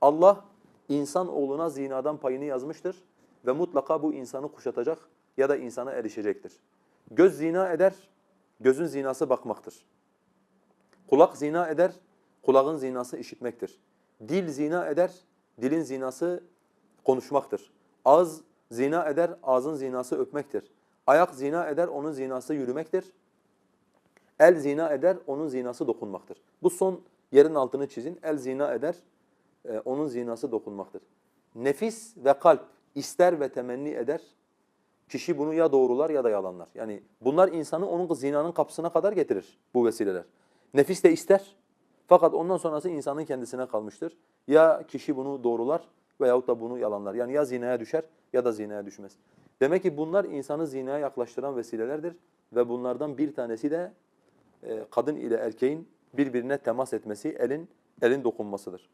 Allah insan oğluna zinadan payını yazmıştır ve mutlaka bu insanı kuşatacak ya da insana erişecektir. Göz zina eder, gözün zinası bakmaktır. Kulak zina eder, kulağın zinası işitmektir. Dil zina eder, dilin zinası konuşmaktır. Ağız zina eder, ağzın zinası öpmektir. Ayak zina eder, onun zinası yürümektir. El zina eder, onun zinası dokunmaktır. Bu son yerin altını çizin. El zina eder, e, onun zinası dokunmaktır. Nefis ve kalp ister ve temenni eder. Kişi bunu ya doğrular ya da yalanlar. Yani bunlar insanı onun zinanın kapısına kadar getirir bu vesileler. Nefis de ister. Fakat ondan sonrası insanın kendisine kalmıştır. Ya kişi bunu doğrular veyahut da bunu yalanlar. Yani ya zinaya düşer ya da zinaya düşmez. Demek ki bunlar insanı zinaya yaklaştıran vesilelerdir ve bunlardan bir tanesi de e, kadın ile erkeğin birbirine temas etmesi, elin elin dokunmasıdır.